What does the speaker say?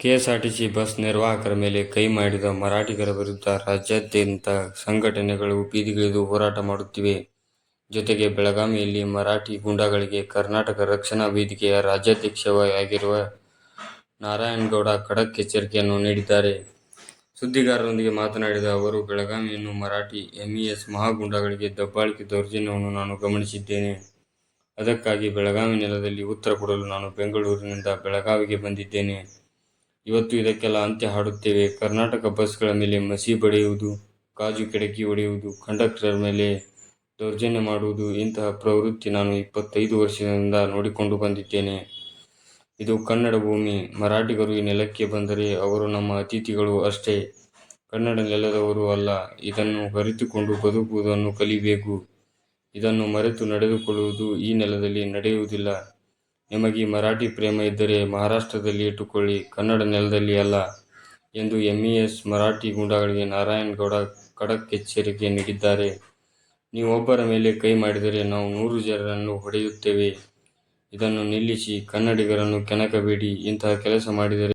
KSRTC bus ನಿರ್ವಾಹಕರ ಮೇಲೆ ಕೈ ಮಾಡಿದ ಮರಾಠಿಗರ ವಿರುದ್ಧ ರಾಜ್ಯಾದ್ಯಂತ ಸಂಘಟನೆಗಳು ಬೀದಿಗಿಳಿದು ಹೋರಾಟ ಮಾಡುತ್ತಿವೆ. ಜೊತೆಗೆ ಬೆಳಗಾವಿಯಲ್ಲಿ ಮರಾಠಿ ಗೂಂಡಾಗಳಿಗೆ ಕರ್ನಾಟಕ ರಕ್ಷಣಾ ವೇದಿಕೆಯ ರಾಜ್ಯಾಧ್ಯಕ್ಷವಾಗಿರುವ ನಾರಾಯಣಗೌಡ ಖಡಕ್ ಎಚ್ಚರಿಕೆಯನ್ನು ನೀಡಿದ್ದಾರೆ. ಸುದ್ದಿಗಾರರೊಂದಿಗೆ ಮಾತನಾಡಿದ ಅವರು, ಬೆಳಗಾವಿಯನ್ನು ಮರಾಠಿ, ಎಂಇಎಸ್ ಮಹಾಗುಂಡಾಗಳಿಗೆ ದಬ್ಬಾಳಿಕೆ ದೌರ್ಜನ್ಯವನ್ನು ನಾನು ಗಮನಿಸಿದ್ದೇನೆ. ಅದಕ್ಕಾಗಿ ಬೆಳಗಾವಿ ನೆಲದಲ್ಲಿ ಉತ್ತರ ಕೊಡಲು ನಾನು ಬೆಂಗಳೂರಿನಿಂದ ಬೆಳಗಾವಿಗೆ ಬಂದಿದ್ದೇನೆ. ಇವತ್ತು ಇದಕ್ಕೆಲ್ಲ ಅಂತ್ಯ ಹಾಡುತ್ತೇವೆ. ಕರ್ನಾಟಕ ಬಸ್ಗಳ ಮೇಲೆ ಮಸಿ ಬಡಿಯುವುದು ಕಾಜು ಕಿಡಕಿ ಒಡೆಯುವುದು, ಕಂಡಕ್ಟರ್ ಮೇಲೆ ದೌರ್ಜನ್ಯ ಮಾಡುವುದು ಇಂತಹ ಪ್ರವೃತ್ತಿ ನಾನು ಇಪ್ಪತ್ತೈದು ವರ್ಷದಿಂದ ನೋಡಿಕೊಂಡು ಬಂದಿದ್ದೇನೆ. ಇದು ಕನ್ನಡ ಭೂಮಿ. ಮರಾಠಿಗರು ಈ ನೆಲಕ್ಕೆ ಬಂದರೆ ಅವರು ನಮ್ಮ ಅತಿಥಿಗಳು ಅಷ್ಟೇ, ಕನ್ನಡ ನೆಲದವರು ಅಲ್ಲ. ಇದನ್ನು ಅರಿತುಕೊಂಡು ಬದುಕುವುದನ್ನು ಕಲಿಬೇಕು ಇದನ್ನು ಮರೆತು ನಡೆದುಕೊಳ್ಳುವುದು ಈ ನೆಲದಲ್ಲಿ ನಡೆಯುವುದಿಲ್ಲ. ನಿಮಗೀ ಮರಾಠಿ ಪ್ರೇಮ ಇದ್ದರೆ ಮಹಾರಾಷ್ಟ್ರದಲ್ಲಿ ಇಟ್ಟುಕೊಳ್ಳಿ, ಕನ್ನಡ ನೆಲದಲ್ಲಿ ಅಲ್ಲ ಎಂದು ಎಂಇಎಸ್ ಮರಾಠಿ ಗೂಂಡಾಗಳಿಗೆ ನಾರಾಯಣಗೌಡ ಖಡಕ್ ಎಚ್ಚರಿಕೆ ನೀಡಿದ್ದಾರೆ. ನೀವೊಬ್ಬರ ಮೇಲೆ ಕೈ ಮಾಡಿದರೆ ನಾವು ನೂರು ಜನರನ್ನು ಹೊಡೆಯುತ್ತೇವೆ. ಇದನ್ನು ನಿಲ್ಲಿಸಿ. ಕನ್ನಡಿಗರನ್ನು ಕೆಣಕಬೇಡಿ. ಇಂತಹ ಕೆಲಸ ಮಾಡಿದರೆ